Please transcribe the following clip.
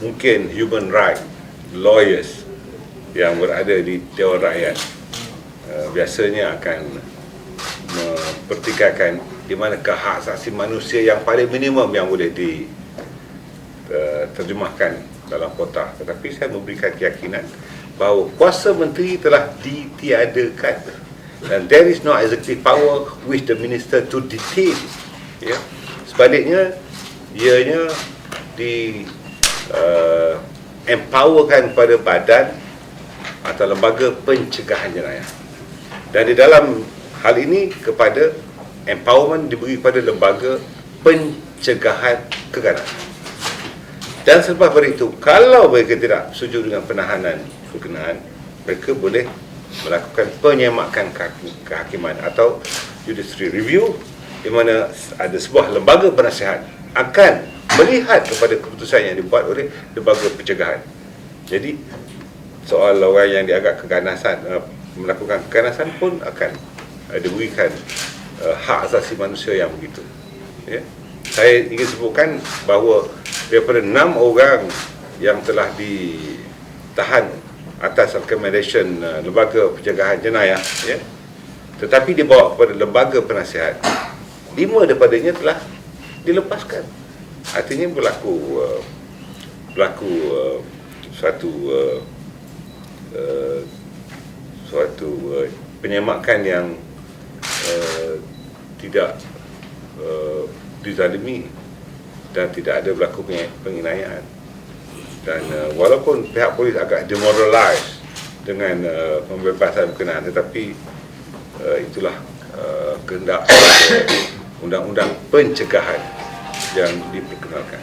mungkin human right lawyers yang berada di Dewan Rakyat uh, biasanya akan mempertikaikan di manakah hak asasi manusia yang paling minimum yang boleh di uh, terjemahkan dalam kota tetapi saya memberikan keyakinan bahawa kuasa menteri telah ditiadakan dan there is no executive power which the minister to detain ya. Sebaliknya ianya di uh, empowerkan kepada badan atau lembaga pencegahan jenayah. Dan di dalam hal ini kepada empowerment diberi kepada lembaga pencegahan keganasan dan selepas itu kalau mereka tidak setuju dengan penahanan berkenaan mereka boleh melakukan penyemakan kehakiman atau judiciary review di mana ada sebuah lembaga penasihat akan melihat kepada keputusan yang dibuat oleh lembaga pencegahan. Jadi soal orang yang dianggap keganasan uh, melakukan keganasan pun akan uh, diberikan uh, hak asasi manusia yang begitu. Ya. Saya ingin sebutkan bahawa daripada enam orang yang telah ditahan atas recommendation lembaga pencegahan jenayah ya tetapi dibawa kepada lembaga penasihat lima daripadanya telah dilepaskan artinya berlaku uh, berlaku uh, suatu uh, uh, suatu uh, penyemakan yang uh, tidak uh, dizalimi dan tidak ada berlaku penginayaan dan uh, walaupun pihak polis agak demoralized dengan uh, pembebasan berkenaan tetapi uh, itulah uh, kehendak undang-undang pencegahan yang diperkenalkan.